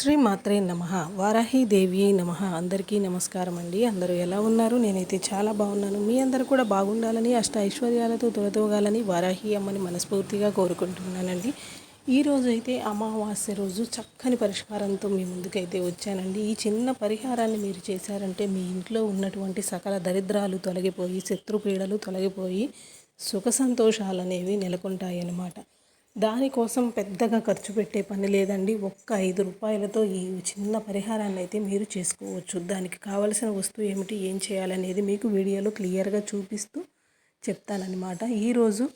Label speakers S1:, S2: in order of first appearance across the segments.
S1: శ్రీ మాత్రే నమ. వారాహి దేవి నమ. అందరికీ నమస్కారం అండి. అందరూ ఎలా ఉన్నారు? నేనైతే చాలా బాగున్నాను. మీ అందరూ కూడా బాగుండాలని అష్ట ఐశ్వర్యాలతో తొలతోగాలని వారాహి అమ్మని మనస్ఫూర్తిగా కోరుకుంటున్నానండి. ఈ రోజైతే అయితే అమావాస్య రోజు చక్కని పరిష్కారంతో మీ ముందుకైతే వచ్చానండి. ఈ చిన్న పరిహారాన్ని మీరు చేశారంటే మీ ఇంట్లో ఉన్నటువంటి సకల దరిద్రాలు తొలగిపోయి శత్రుపీడలు తొలగిపోయి సుఖ సంతోషాలు అనేవి నెలకొంటాయి అన్నమాట దానికోసం పెద్దగా ఖర్చు పెట్టే పని లేదండి. ఒక్క ఐదు రూపాయలతో ఈ చిన్న పరిహారాన్ని అయితే మీరు చేసుకోవచ్చు. దానికి కావలసిన వస్తువు ఏమిటి ఏం చేయాలనేది మీకు వీడియోలో క్లియర్గా చూపిస్తూ చెప్తానన్నమాట. ఈరోజు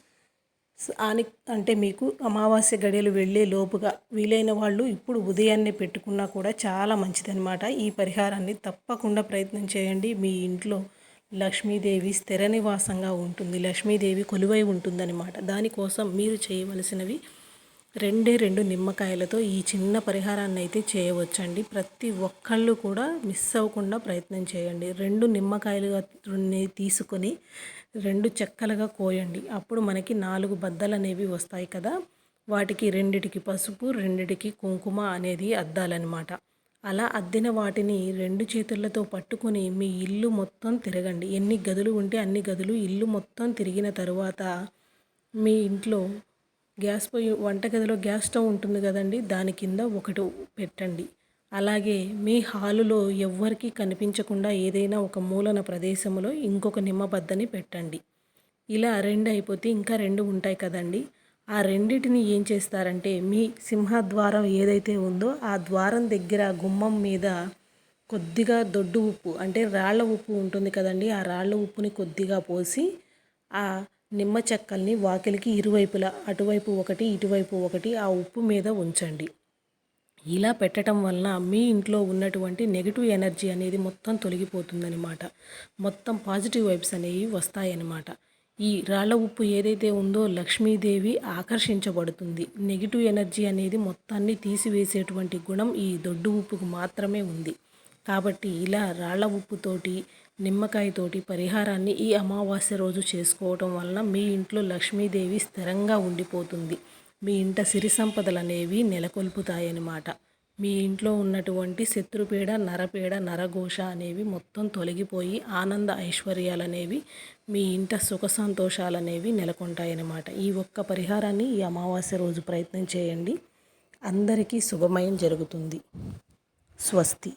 S1: ఆని అంటే మీకు అమావాస్య గడియలు వెళ్ళే లోపుగా వీలైన వాళ్ళు ఇప్పుడు ఉదయాన్నే పెట్టుకున్నా కూడా చాలా మంచిదన్నమాట. ఈ పరిహారాన్ని తప్పకుండా ప్రయత్నం చేయండి. మీ ఇంట్లో లక్ష్మీదేవి స్థిర నివాసంగా ఉంటుంది. లక్ష్మీదేవి కొలువై ఉంటుందన్నమాట. దానికోసం మీరు చేయవలసినవి రెండే రెండు నిమ్మకాయలతో ఈ చిన్న పరిహారాన్ని అయితే చేయవచ్చండి. ప్రతి ఒక్కళ్ళు కూడా మిస్ అవ్వకుండా ప్రయత్నం చేయండి. రెండు నిమ్మకాయలుగా తీసుకొని రెండు చెక్కలుగా కోయండి. అప్పుడు మనకి నాలుగు బద్దలు అనేవి వస్తాయి కదా? వాటికి రెండిటికి పసుపు రెండిటికి కుంకుమ అనేది అద్దాలన్నమాట. అలా అద్దిన వాటిని రెండు చేతులతో పట్టుకొని మీ ఇల్లు మొత్తం తిరగండి. ఎన్ని గదులు ఉంటే అన్ని గదులు ఇల్లు మొత్తం తిరిగిన తరువాత మీ ఇంట్లో గ్యాస్ పొయ్యి వంటగదిలో గ్యాస్ స్టవ్ ఉంటుంది కదండి దాని కింద ఒకటి పెట్టండి. అలాగే మీ హాలులో ఎవ్వరికీ కనిపించకుండా ఏదైనా ఒక మూలన ప్రదేశంలో ఇంకొక నిమ్మబద్దని పెట్టండి. ఇలా రెండు అయిపోతే ఇంకా రెండు ఉంటాయి కదండి. ఆ రెండింటిని ఏం చేస్తారంటే మీ సింహద్వారం ఏదైతే ఉందో ఆ ద్వారం దగ్గర గుమ్మం మీద కొద్దిగా దొడ్డు ఉప్పు అంటే రాళ్ళ ఉప్పు ఉంటుంది కదండి ఆ రాళ్ళ ఉప్పుని కొద్దిగా పోసి ఆ నిమ్మ చెక్కల్ని వాకిలికి ఇరువైపులా అటువైపు ఒకటి ఇటువైపు ఒకటి ఆ ఉప్పు మీద ఉంచండి. ఇలా పెట్టడం వలన మీ ఇంట్లో ఉన్నటువంటి నెగిటివ్ ఎనర్జీ అనేది మొత్తం తొలగిపోతుందనమాట మొత్తం పాజిటివ్ వైబ్స్ అనేవి వస్తాయన్నమాట. ఈ రాళ్ళ ఉప్పు ఏదైతే ఉందో లక్ష్మీదేవి ఆకర్షించబడుతుంది. నెగిటివ్ ఎనర్జీ అనేది మొత్తాన్ని తీసివేసేటువంటి గుణం ఈ దొడ్డు ఉప్పుకు మాత్రమే ఉంది. కాబట్టి ఇలా రాళ్ళ ఉప్పుతోటి నిమ్మకాయతోటి పరిహారాన్ని ఈ అమావాస్య రోజు చేసుకోవటం వలన మీ ఇంట్లో లక్ష్మీదేవి స్థిరంగా ఉండిపోతుంది. మీ ఇంట సిరి సంపదలు అనేవి నెలకొల్పుతాయన్నమాట. మీ ఇంట్లో ఉన్నటువంటి శత్రుపీడ నరపీడ నరఘోష అనేవి మొత్తం తొలగిపోయి ఆనంద ఐశ్వర్యాలు అనేవి మీ ఇంట సుఖ సంతోషాలు అనేవి నెలకొంటాయన్నమాట. ఈ ఒక్క పరిహారాన్ని ఈ అమావాస్య రోజు ప్రయత్నం చేయండి. అందరికీ శుభమయం జరుగుతుంది. స్వస్తి.